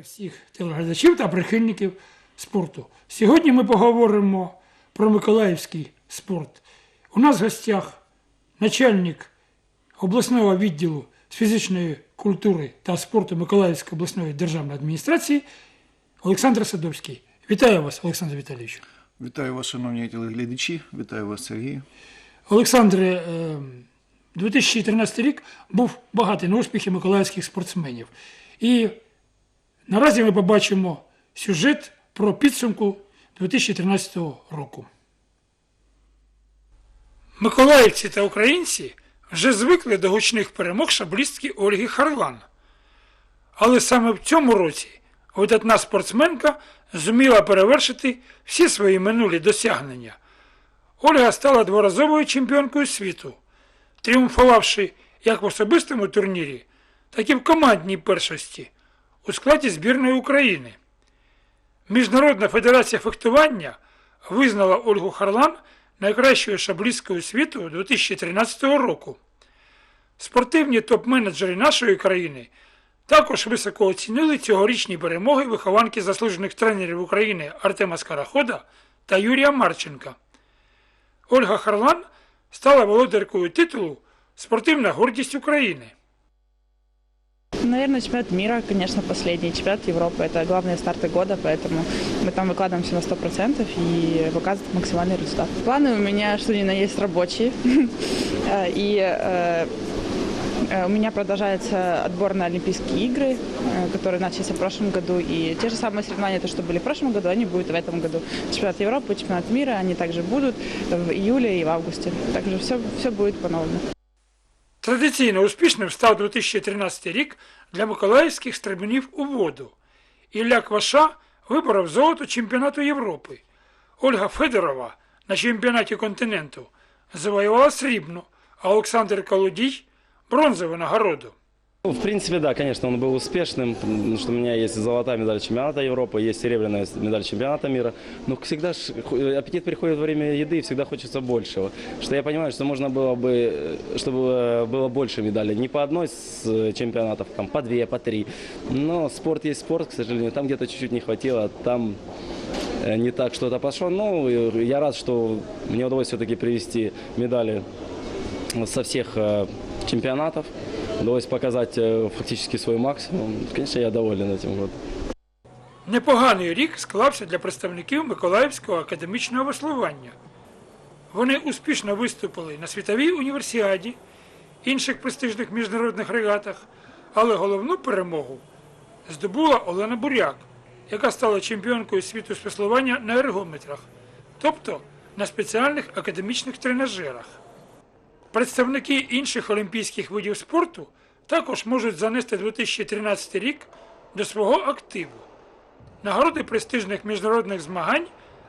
всіх телеглядачів та прихильників спорту. Сьогодні ми поговоримо про миколаївський спорт. У нас в гостях начальник обласного відділу з фізичної культури та спорту Миколаївської обласної державної адміністрації Олександр Садовський. Вітаю вас, Олександр Віталійович. Вітаю вас, шановні телеглядачі, вітаю вас, Сергій. Олександре, е, 2013 рік був багатий на успіхи миколаївських спортсменів. І наразі ми побачимо сюжет про підсумку 2013 року. Миколаївці та українці вже звикли до гучних перемог шаблістки Ольги Харлан. Але саме в цьому році видатна спортсменка зуміла перевершити всі свої минулі досягнення. Ольга стала дворазовою чемпіонкою світу, тріумфувавши як в особистому турнірі, так і в командній першості у складі збірної України. Міжнародна федерація фехтування визнала Ольгу Харлан найкращою шаблісткою світу 2013 року. Спортивні топ-менеджери нашої країни також високо оцінили цьогорічні перемоги вихованки заслужених тренерів України Артема Скарахода та Юрія Марченка. Ольга Харлан стала володаркою титулу Спортивна гордість України. Наверное, чемпионат мира, конечно, последний. Чемпионат Европы – это главные старты года, поэтому мы там выкладываемся на 100% и показываем максимальный результат. Планы у меня, что ни на есть, рабочие. Э, И э, э, у меня продолжается отбор на Олимпийские игры, которые начались в прошлом году. И те же самые соревнования, то, что были в прошлом году, они будут в этом году. Чемпионат Европы, чемпионат мира, они также будут в июле и в августе. Также все, все будет по-новому. Традиційно успішним став 2013 рік для миколаївських стрибунів у воду. Ілля Кваша виборов золото чемпіонату Європи. Ольга Федорова на чемпіонаті континенту завоювала срібну, а Олександр Колодій бронзову нагороду. Ну, В принципе, да, конечно, он был успешным, потому что у меня есть золотая медаль чемпионата Европы, есть серебряная медаль чемпионата мира. Но всегда ж аппетит приходит во время еды, и всегда хочется большего. Что я понимаю, что можно было бы, чтобы э, было больше медалей. Не по одной с э, чемпионатов, там по две, по три. Но спорт есть спорт, к сожалению. Там где-то чуть-чуть не хватило, там э, не так что-то пошло. Ну, и я рад, что мне удалось все-таки привести медали со всех чемпионатов. Удалось показать э, фактически свой максимум. Конечно, я доволен этим годом. Непоганий рік склався для представників Миколаївського академічного веслування. Вони успішно виступили на світовій універсіаді, інших престижних міжнародних регатах, але головну перемогу здобула Олена Буряк, яка стала чемпіонкою світу з веслування на ергометрах, тобто на спеціальних академічних тренажерах. Представники інших олімпійських видів спорту також можуть занести 2013 рік до свого активу. Нагороди престижних міжнародних змагань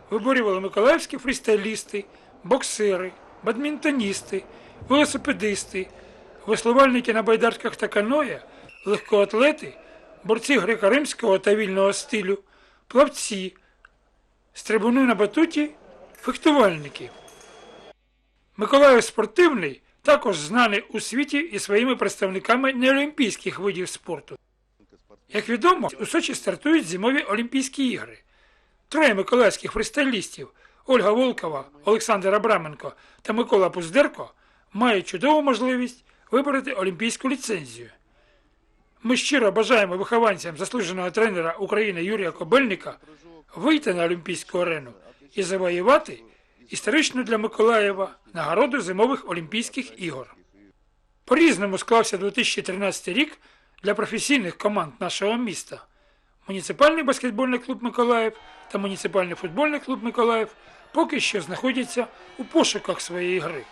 виборювали миколаївські фрістайлісти, боксери, бадмінтоністи, велосипедисти, веслувальники на байдарках та каноє, легкоатлети, борці греко-римського та вільного стилю, плавці, стрибуни на батуті, фехтувальники. Миколаїв спортивний також знаний у світі і своїми представниками неолімпійських видів спорту. Як відомо, у Сочі стартують зимові Олімпійські ігри. Троє миколаївських фристайлістів Ольга Волкова, Олександр Абраменко та Микола Пуздерко мають чудову можливість вибороти олімпійську ліцензію. Ми щиро бажаємо вихованцям заслуженого тренера України Юрія Кобельника вийти на Олімпійську арену і завоювати історичну для Миколаєва нагороду зимових Олімпійських ігор. По-різному склався 2013 рік для професійних команд нашого міста. Муніципальний баскетбольний клуб Миколаїв та муніципальний футбольний клуб Миколаїв поки що знаходяться у пошуках своєї гри,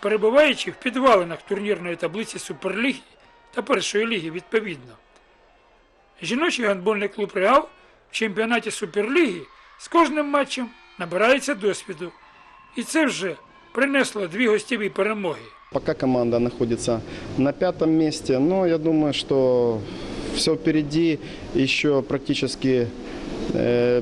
перебуваючи в підвалинах турнірної таблиці Суперліги та першої ліги відповідно. Жіночий гандбольний клуб Реал в чемпіонаті Суперліги з кожним матчем набирається досвіду. І це вже принесло дві гостєві перемоги. Пока команда находится на пятом месте, но я думаю, что все впереди, еще практически э,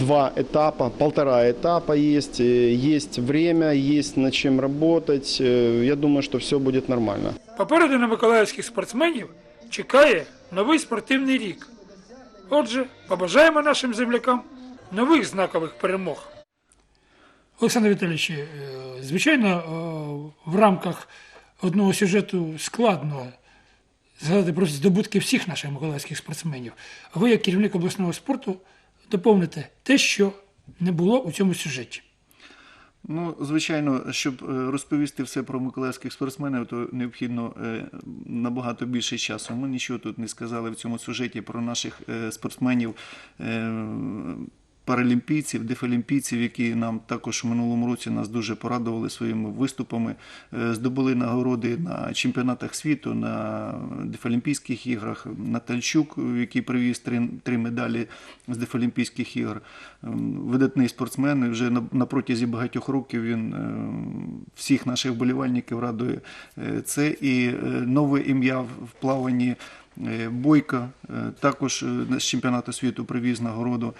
два этапа, полтора этапа есть, э, есть время, есть над чем работать. Э, Я думаю, что все будет нормально. Попереду на миколаївських спортсменів чекає новий спортивний рік. Отже, побажаємо нашим землякам нових знакових перемог. Олександр Віталійович, е, звичайно, е, в рамках одного сюжету складно згадати про здобутки всіх наших миколаївських спортсменів. Ви, як керівник обласного спорту, доповните те, що не було у цьому сюжеті. Ну, звичайно, щоб е, розповісти все про миколаївських спортсменів, то необхідно набагато більше часу. Ми нічого тут не сказали в цьому сюжеті про наших спортсменів. Паралімпійців, дефалімпійців, які нам також в минулому році нас дуже порадували своїми виступами, е, здобули нагороди на чемпіонатах світу, на дефалімпійських іграх. Натальчук, який привіз три, три медалі з дефалімпійських ігор, Ем, видатний спортсмен. і Вже на, протязі багатьох років він е, всіх наших вболівальників радує. Е, Це і е, нове ім'я в плаванні Бойка, також з чемпіонату світу привіз нагороду.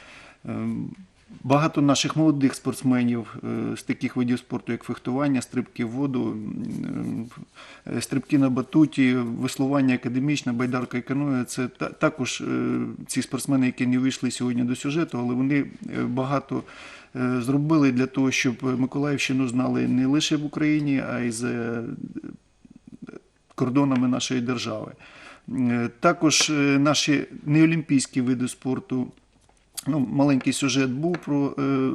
Ем, Багато наших молодих спортсменів е, з таких видів спорту, як фехтування, стрибки в воду, е, стрибки на батуті, веслування академічне, байдарка і каноє. Це також е, ці спортсмени, які не вийшли сьогодні до сюжету, але вони багато зробили для того, щоб Миколаївщину знали не лише в Україні, а й за кордонами нашої держави. Також наші неолімпійські види спорту. Ну, маленький сюжет був про е,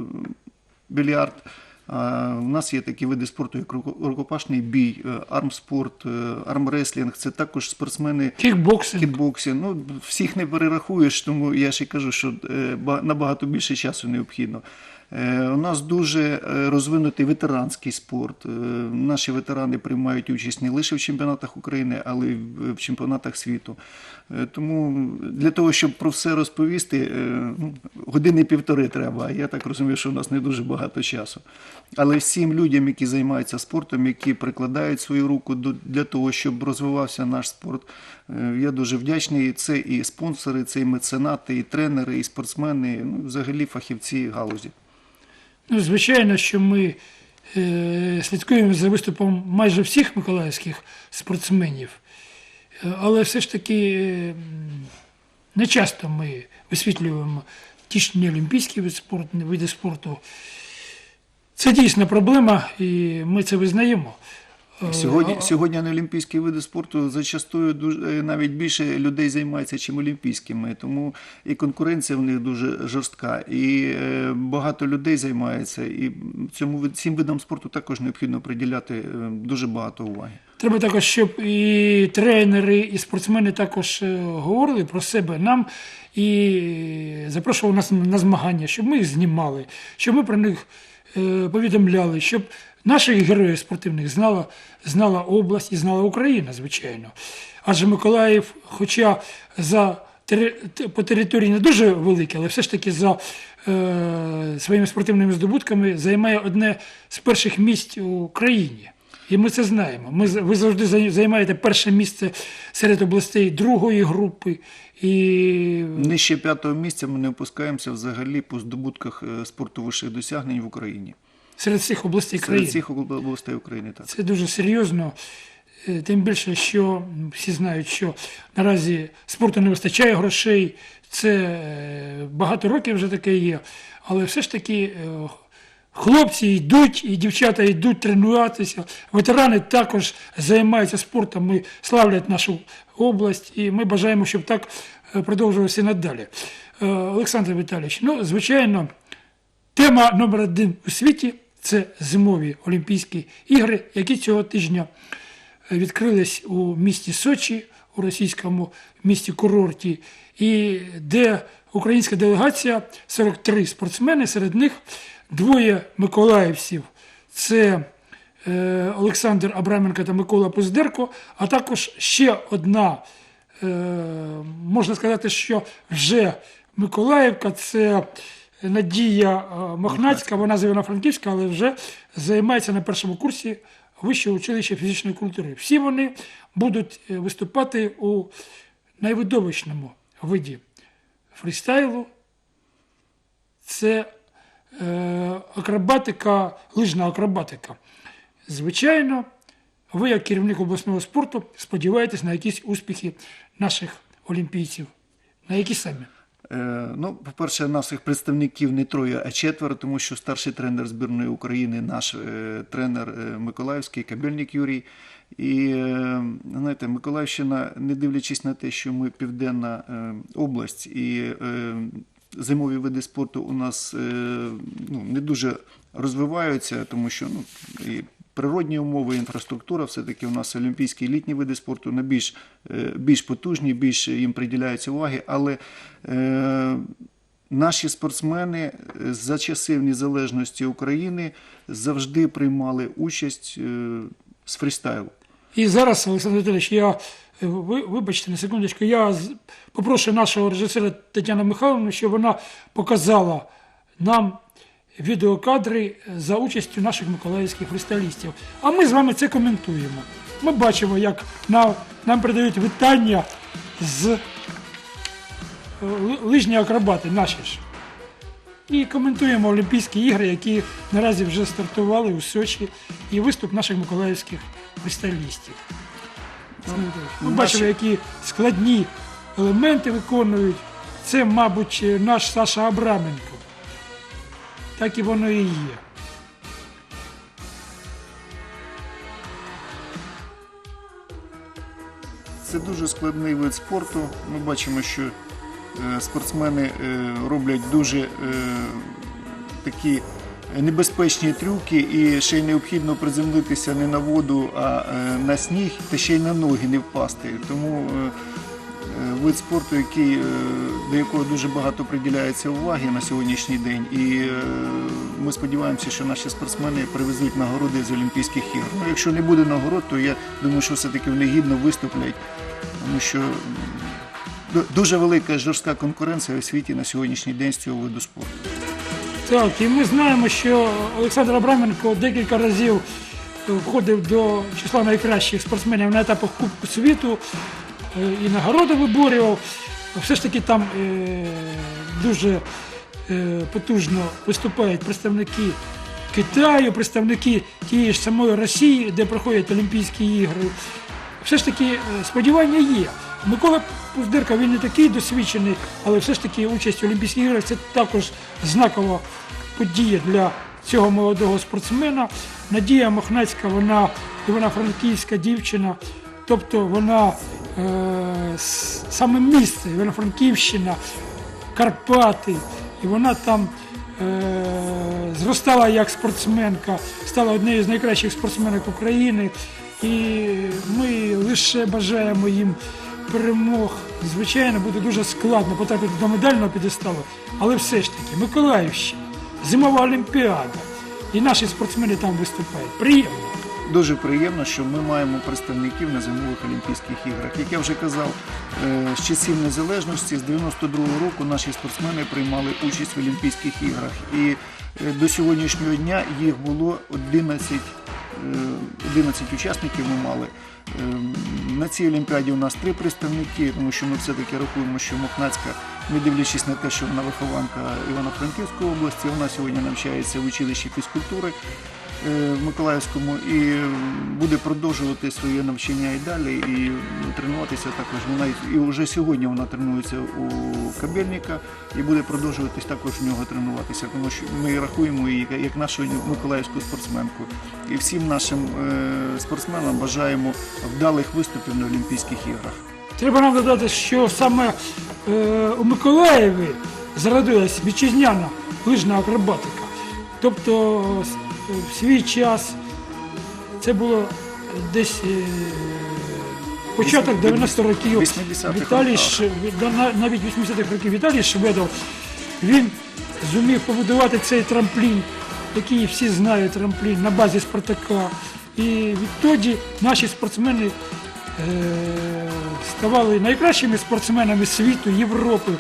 більярд. А у нас є такі види спорту, як руко- рукопашний бій, е, армспорт, е, армреслінг. Це також спортсмени Кікбоксинг. кікбоксинг. Ну, всіх не перерахуєш, тому я ще кажу, що е, набагато більше часу необхідно. Е, У нас дуже е, розвинутий ветеранський спорт. Е, Наші ветерани приймають участь не лише в чемпіонатах України, але й в чемпіонатах світу. Тому для того, щоб про все розповісти, ну, години півтори треба. Я так розумію, що у нас не дуже багато часу. Але всім людям, які займаються спортом, які прикладають свою руку для того, щоб розвивався наш спорт, я дуже вдячний. Це і спонсори, це і меценати, і тренери, і спортсмени, ну, взагалі фахівці галузі. Ну, звичайно, що ми е, слідкуємо за виступом майже всіх миколаївських спортсменів, Е, але все ж таки е, не часто ми висвітлюємо ті ж не олімпійські види спорту. Це дійсно проблема, і ми це визнаємо. Е, Сьогодні, сьогодні на олімпійські види спорту зачастую дуже е, навіть більше людей займається, чим олімпійськими. Тому і конкуренція в них дуже жорстка, і е, багато людей займається. І цьому цим видам спорту також необхідно приділяти дуже багато уваги. Треба також, щоб і тренери, і спортсмени також говорили про себе нам і запрошували нас на змагання, щоб ми їх знімали, щоб ми про них повідомляли, щоб наших героїв спортивних знала, знала область і знала Україна, звичайно. Адже Миколаїв, хоча за по території не дуже великий, але все ж таки за е, своїми спортивними здобутками займає одне з перших місць у країні. І ми це знаємо. Ми, ви завжди займаєте перше місце серед областей другої групи. І Нижче п'ятого місця ми не опускаємося взагалі по здобутках е, спорту вищих досягнень в Україні. Серед всіх областей Серед країни. всіх областей України так. Це дуже серйозно. Е, Тим більше, що всі знають, що наразі спорту не вистачає грошей. Це е, багато років вже таке є. Але все ж таки е, хлопці йдуть і дівчата йдуть тренуватися. Ветерани також займаються спортом, ми славлять нашу область, і ми бажаємо, щоб так продовжувалося і надалі. Олександр Віталійович, ну, звичайно, Тема номер один у світі це зимові Олімпійські ігри, які цього тижня е, відкрились у місті Сочі, у російському місті курорті, і де українська делегація 43 спортсмени, серед них двоє миколаївців. Це е, Олександр Абраменко та Микола Поздерко, а також ще одна, е, можна сказати, що вже Миколаївка це Надія е, Мохнацька, вона з Івано-Франківська, але вже займається на першому курсі Вищого училища фізичної культури. Всі вони будуть е, виступати у найвидовищному виді фрістайлу. Це е, акробатика, лижна акробатика. Звичайно, ви, як керівник обласного спорту, сподіваєтесь на якісь успіхи наших олімпійців. На які самі? Е, Ну, по-перше, наших представників не троє, а четверо, тому що старший тренер збірної України, наш е, тренер е, Миколаївський, Кабельник Юрій. І знаєте, Миколаївщина, не дивлячись на те, що ми південна область і зимові види спорту у нас ну, не дуже розвиваються, тому що ну, і природні умови, інфраструктура, все-таки у нас олімпійські і літні види спорту не більш, е, більш потужні, більш їм приділяється уваги, але е, наші спортсмени е, за часів незалежності України завжди приймали участь е, з фрістайлу. І зараз, Олександр Віталійович, я е, ви, вибачте на секундочку, я попрошу нашого режисера Тетяну Михайловну, щоб вона показала нам відеокадри за участю наших миколаївських фристайлістів. А ми з вами це коментуємо. Ми бачимо, як нам, нам передають вітання з е, лижні акробати наші ж. І коментуємо Олімпійські ігри, які наразі вже стартували у Сочі, і виступ наших миколаївських фристайлістів. Ми бачимо, які складні елементи виконують. Це, мабуть, наш Саша Абраменко. Так і воно і є. Це дуже складний вид спорту. Ми бачимо, що е, спортсмени е, роблять дуже е, такі небезпечні трюки, і ще й необхідно приземлитися не на воду, а на сніг, та ще й на ноги не впасти. Тому вид спорту, який, е, до якого дуже багато приділяється уваги на сьогоднішній день. І е, ми сподіваємося, що наші спортсмени привезуть нагороди з Олімпійських ігор. Ну, якщо не буде нагород, то я думаю, що все-таки вони гідно виступлять, тому що дуже велика жорстка конкуренція у світі на сьогоднішній день з цього виду спорту. Так, і ми знаємо, що Олександр Абраменко декілька разів входив до числа найкращих спортсменів на етапах Кубку світу е, і нагороди виборював. Все ж таки там е, дуже е, потужно виступають представники Китаю, представники тієї ж самої Росії, де проходять Олімпійські ігри. Все ж таки е, сподівання є. Микола Пуздирка він не такий досвідчений, але все ж таки участь в Олімпійських іграх це також знакова подія для цього молодого спортсмена. Надія Мохнацька, вона івано-франківська дівчина, тобто вона е, саме місце, Івано-Франківщина, Карпати, і вона там е, зростала як спортсменка, стала однією з найкращих спортсменок України. І ми лише бажаємо їм перемог. Звичайно, буде дуже складно потрапити до медального підесталу, але все ж таки, Миколаївщина, зимова олімпіада, і наші спортсмени там виступають. Приємно. Дуже приємно, що ми маємо представників на зимових Олімпійських іграх. Як я вже казав, е, з часів незалежності, з 92-го року наші спортсмени приймали участь в Олімпійських іграх. І е, до сьогоднішнього дня їх було 11, е, 11 учасників ми мали. Е, На цій Олімпіаді у нас три представники, тому що ми все-таки рахуємо, що Мохнацька, не дивлячись на те, що вона вихованка Івано-Франківської області, вона сьогодні навчається в училищі фізкультури е, в Миколаївському і буде продовжувати своє навчання і далі, і тренуватися також. Вона і вже сьогодні вона тренується у Кабельника і буде продовжуватись також в нього тренуватися, тому що ми рахуємо її як нашу миколаївську спортсменку. І всім нашим е, спортсменам бажаємо вдалих виступів на Олімпійських іграх. Треба нам додати, що саме е, у Миколаєві зародилась вітчизняна лижна акробатика. Тобто в свій час це було десь е, початок 90 років. 80-х Віталій навіть 80-х років Віталій Шведов він зумів побудувати цей трамплін, який всі знають трамплін на базі Спартака. І відтоді наші спортсмени е, ставали найкращими спортсменами світу, Європи,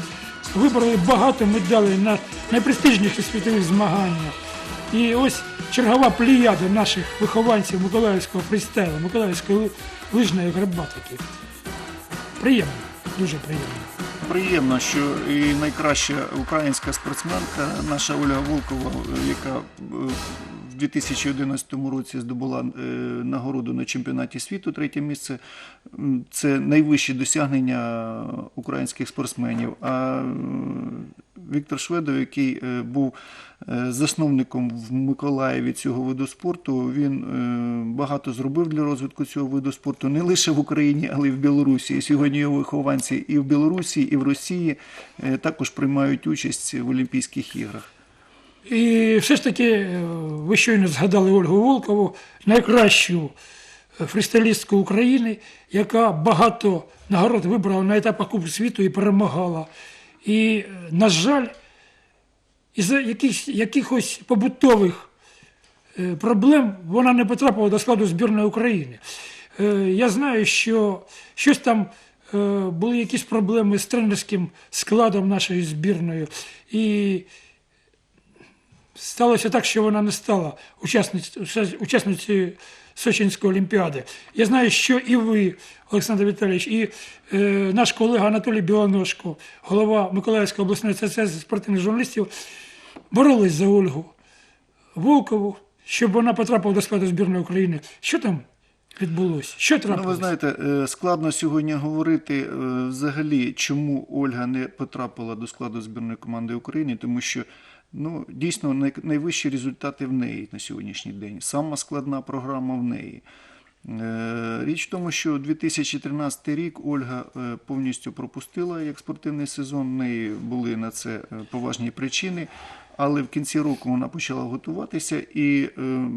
вибрали багато медалей на найпрестижніших світових змаганнях. І ось чергова плеяда наших вихованців Миколаївського фристайлу, Миколаївської лижної грабатики. Приємно, дуже приємно. Приємно, що і найкраща українська спортсменка, наша Ольга Волкова, яка е, 2011 році здобула е, нагороду на чемпіонаті світу, третє місце. Це найвищі досягнення українських спортсменів. А е, Віктор Шведов, який е, був засновником в Миколаєві цього виду спорту, він багато зробив для розвитку цього виду спорту не лише в Україні, але й в Білорусі. Сьогодні його вихованці і в Білорусі, і в Росії також приймають участь в Олімпійських іграх. І все ж таки, е, ви щойно згадали Ольгу Волкову, найкращу е, фристайлістку України, яка багато нагород вибрала на етапах Кубку світу і перемагала. І, е, на жаль, із якихось, якихось побутових проблем вона не потрапила до складу збірної України. Я знаю, що щось там були якісь проблеми з тренерським складом нашої збірної. І сталося так, що вона не стала учасницею, Сочинської олімпіади. Я знаю, що і ви, Олександр Віталійович, і е, наш колега Анатолій Білоножко, голова Миколаївської обласної асоціації спортивних журналістів, боролись за Ольгу Волкову, щоб вона потрапила до складу збірної України. Що там відбулося? Що Ну, ви знаєте, е, складно сьогодні говорити е, взагалі, чому Ольга не потрапила до складу збірної команди України, тому що ну, дійсно найвищі результати в неї на сьогоднішній день. Сама складна програма в неї. Е, Річ в тому, що 2013 рік Ольга е, повністю пропустила як спортивний сезон. В неї були на це е, поважні причини, але в кінці року вона почала готуватися і е,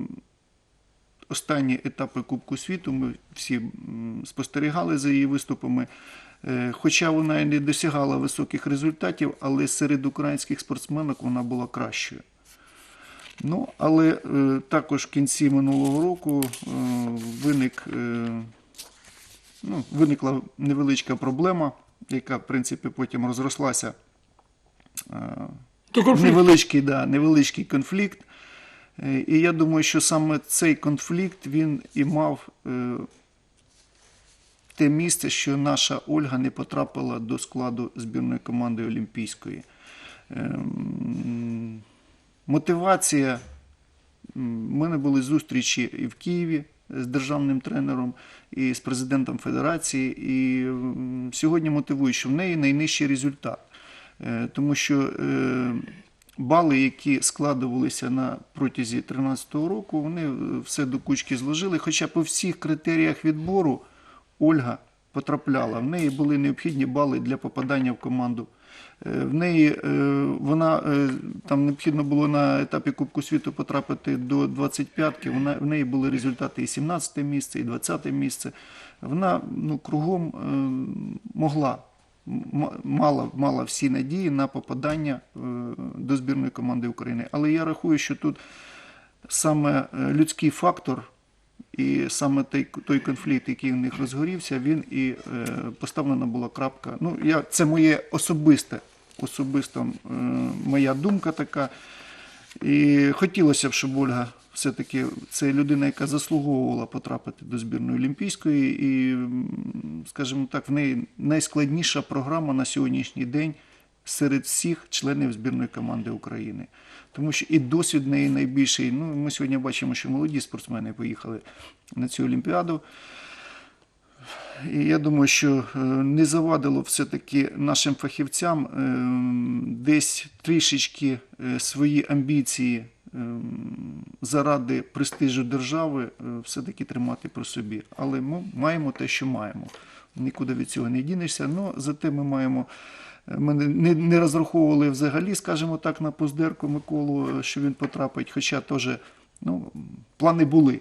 останні етапи Кубку світу ми всі спостерігали за її виступами. Е, Хоча вона і не досягала високих результатів, але серед українських спортсменок вона була кращою. Ну, але е, також в кінці минулого року е, виник, ну, виникла невеличка проблема, яка, в принципі, потім розрослася. Невеличкий, да, невеличкий конфлікт. І я думаю, що саме цей конфлікт він і мав те місце, що наша Ольга не потрапила до складу збірної команди Олімпійської. Ем, Мотивація. У мене були зустрічі і в Києві з державним тренером, і з президентом Федерації. І сьогодні мотивую, що в неї найнижчий результат. Е, Тому що е, бали, які складувалися на протязі 2013 року, вони е, все до кучки зложили. Хоча по всіх критеріях відбору Ольга потрапляла. В неї були необхідні бали для попадання в команду. Е, В неї е, вона е, там необхідно було на етапі Кубку світу потрапити до 25-ки. Вона в неї були результати і 17-те місце, і 20-те місце. Вона ну кругом могла мала, мала всі надії на попадання до збірної команди України. Але я рахую, що тут саме людський фактор і саме той, той конфлікт, який в них розгорівся, він і е, поставлена була крапка. Ну, я, це моє особисте, особиста е, моя думка така. І хотілося б, щоб Ольга все-таки це людина, яка заслуговувала потрапити до збірної Олімпійської, і, скажімо так, в неї найскладніша програма на сьогоднішній день серед всіх членів збірної команди України. Тому що і досвід неї найбільший. Ну, ми сьогодні бачимо, що молоді спортсмени поїхали на цю Олімпіаду. І я думаю, що е, не завадило все-таки нашим фахівцям е, десь трішечки е, свої амбіції заради престижу держави все-таки тримати при собі. Але ми маємо те, що маємо. Нікуди від цього не дінешся. Ну, зате ми маємо. Ми не- не, розраховували взагалі, скажімо так, на поздерку Миколу, що він потрапить, хоча теж ну, плани були.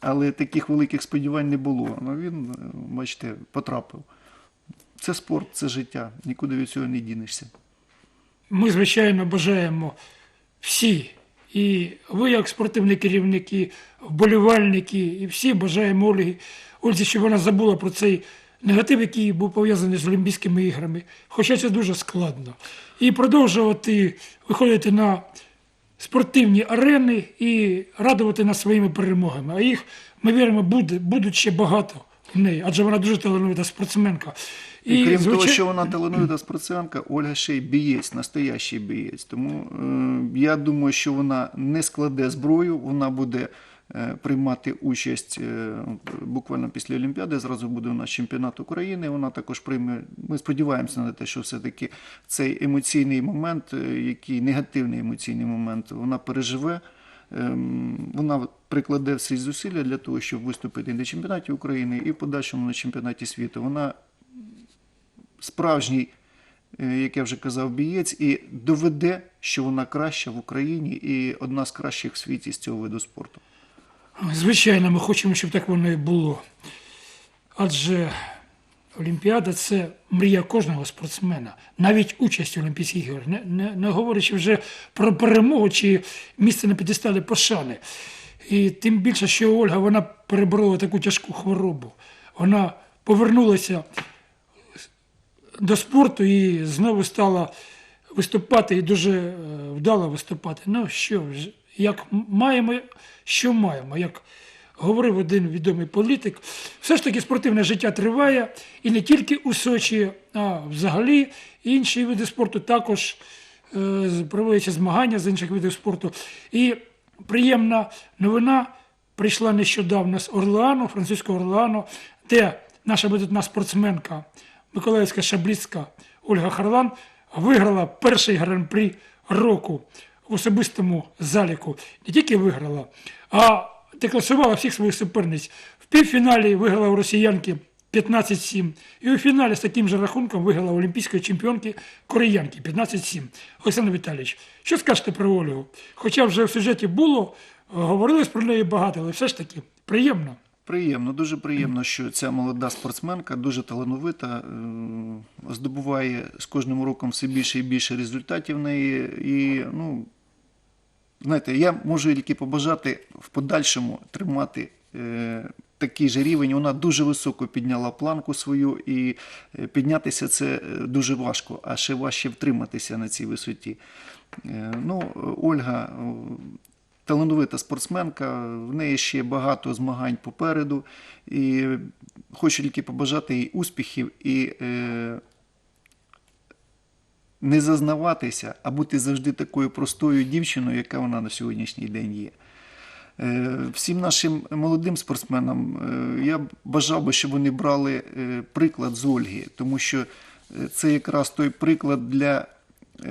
Але таких великих сподівань не було. Ну він, е, бачите, потрапив. Це спорт, це життя. Нікуди від цього не дінешся. Ми, звичайно, бажаємо всі, і ви, як спортивні керівники, вболівальники, і всі бажаємо Ольгі, Ользі, щоб вона забула про цей негатив, який був пов'язаний з Олімпійськими іграми. Хоча це дуже складно. І продовжувати виходити на спортивні арени і радувати нас своїми перемогами. А їх, ми віримо, буде, будуть ще багато в неї, адже вона дуже талановита спортсменка. І, крім того, що вона талановита спортсменка, Ольга ще й бієць, настоящий бієць. Тому е, я думаю, що вона не складе зброю, вона буде приймати участь е, буквально після Олімпіади. Зразу буде у нас чемпіонат України. Вона також прийме. Ми сподіваємося на те, що все-таки цей емоційний момент, е, який негативний емоційний момент, вона переживе. Ем, Вона прикладе всі зусилля для того, щоб виступити на чемпіонаті України і в подальшому на чемпіонаті світу. Вона справжній, е, як я вже казав, бієць і доведе, що вона краща в Україні і одна з кращих в світі з цього виду спорту. Звичайно, ми хочемо, щоб так воно і було. Адже Олімпіада це мрія кожного спортсмена, навіть участь в Олімпійських іграх, не, не, не говорячи вже про перемогу чи місце на підесталі пошани. І тим більше, що Ольга вона переборола таку тяжку хворобу. Вона повернулася до спорту і знову стала виступати і дуже е, вдало виступати. Ну що ж, як маємо, що маємо, як говорив один відомий політик, все ж таки спортивне життя триває і не тільки у Сочі, а взагалі інші види спорту також е, проводяться змагання з інших видів спорту. І приємна новина прийшла нещодавно з Орлеану, французького Орлеану, де наша видатна спортсменка Миколаївська шаблістка Ольга Харлан виграла перший гран-прі року особистому заліку. Не тільки виграла, а декласувала всіх своїх суперниць. В півфіналі виграла у росіянки 15-7. І у фіналі з таким же рахунком виграла олімпійської чемпіонки кореянки 15-7. Олександр Віталійович, що скажете про Ольгу? Хоча вже в сюжеті було, говорилось про неї багато, але все ж таки приємно. Приємно, дуже приємно, що ця молода спортсменка, дуже талановита, е, здобуває з кожним роком все більше і більше результатів в неї. І, ну, знаєте, я можу тільки побажати в подальшому тримати е, такий же рівень. Вона дуже високо підняла планку свою, і е, піднятися це е, дуже важко, а ще важче втриматися на цій висоті. Ну, Ольга. талановита спортсменка, в неї ще багато змагань попереду. І хочу тільки побажати їй успіхів і не зазнаватися, а бути завжди такою простою дівчиною, яка вона на сьогоднішній день є. Е, Всім нашим молодим спортсменам е, я бажав би, щоб вони брали е, приклад з Ольги, тому що це якраз той приклад для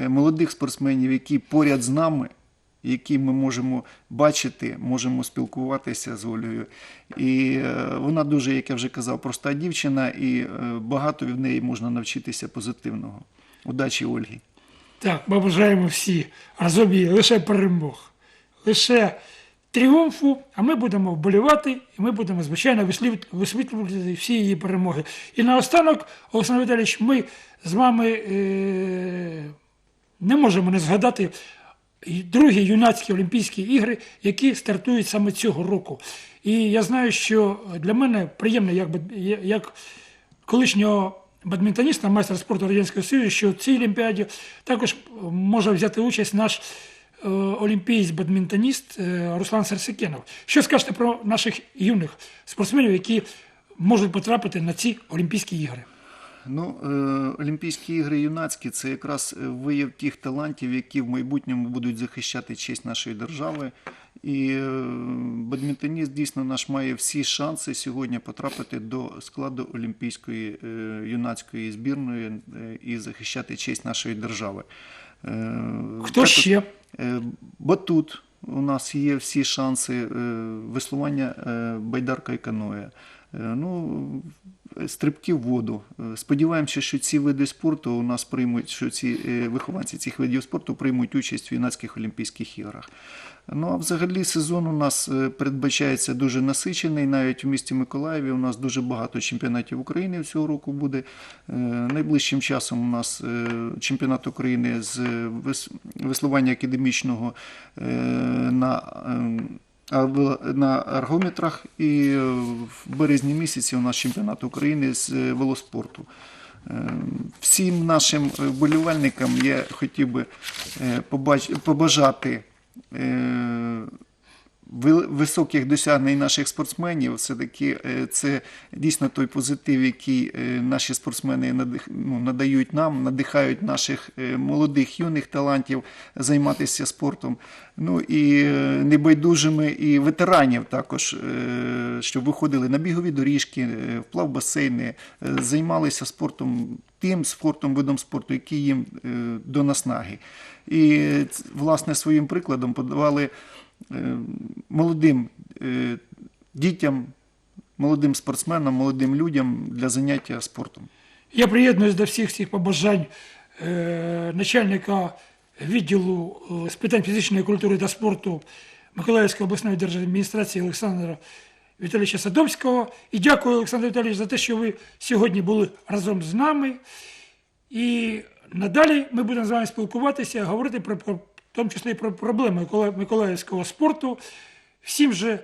молодих спортсменів, які поряд з нами, які ми можемо бачити, можемо спілкуватися з Ольгою. І вона дуже, як я вже казав, проста дівчина, і багато від неї можна навчитися позитивного. Удачі, Ольгі! Так, ми бажаємо всі разом їй лише перемог, лише тріумфу, а ми будемо вболівати, і ми будемо, звичайно, висвітлювати всі її перемоги. І наостанок, Олександр Віталійович, ми з вами е- не можемо не згадати другі юнацькі Олімпійські ігри, які стартують саме цього року. І я знаю, що для мене приємно, як, бад- як колишнього бадмінтоніста, майстер спорту Радянського Союзу, що в цій Олімпіаді також може взяти участь наш е, олімпієць бадмінтоніст е, Руслан Серсикенов. Що скажете про наших юних спортсменів, які можуть потрапити на ці Олімпійські ігри? Ну, е, Олімпійські ігри юнацькі це якраз е, вияв тих талантів, які в майбутньому будуть захищати честь нашої держави. І е, бадмінтоніст дійсно наш має всі шанси сьогодні потрапити до складу Олімпійської юнацької збірної і захищати честь нашої держави. Хто ще? Батут. У нас є всі шанси веслування байдарка і каноє. Е, Ну, стрибки в воду. Е, Сподіваємося, що ці види спорту у нас приймуть, що ці е, вихованці цих видів спорту приймуть участь в юнацьких Олімпійських іграх. Ну а взагалі сезон у нас передбачається дуже насичений. Навіть в місті Миколаєві у нас дуже багато чемпіонатів України цього року буде. Найближчим часом у нас чемпіонат України з вес- веслування академічного на е, в- на аргометрах і в березні місяці у нас чемпіонат України з е, велоспорту. Е, Всім нашим вболівальникам я хотів би е, побажати високих досягнень наших спортсменів, все-таки е, це дійсно той позитив, який е, наші спортсмени ну, надають нам, надихають наших е, молодих юних талантів займатися спортом. Ну і небайдужими і ветеранів також, щоб виходили на бігові доріжки, в плавбасейни, е, займалися спортом, тим спортом, видом спорту, який їм до наснаги. І власне своїм прикладом подавали молодим е, дітям, молодим спортсменам, молодим людям для заняття спортом. Я приєднуюсь до всіх цих побажань е, начальника відділу е, з питань фізичної культури та спорту Миколаївської обласної державної адміністрації Олександра Віталійовича Садовського. І дякую, Олександр Віталійович, за те, що ви сьогодні були разом з нами. І надалі ми будемо з вами спілкуватися, говорити про, тому числі про проблеми миколаївського спорту. Всім же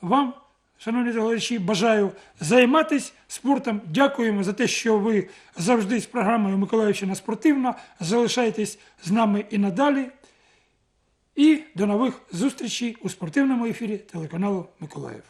вам, шановні товариші, бажаю займатися спортом. Дякуємо за те, що ви завжди з програмою Миколаївщина спортивна. Залишайтесь з нами і надалі. І до нових зустрічей у спортивному ефірі телеканалу Миколаїв.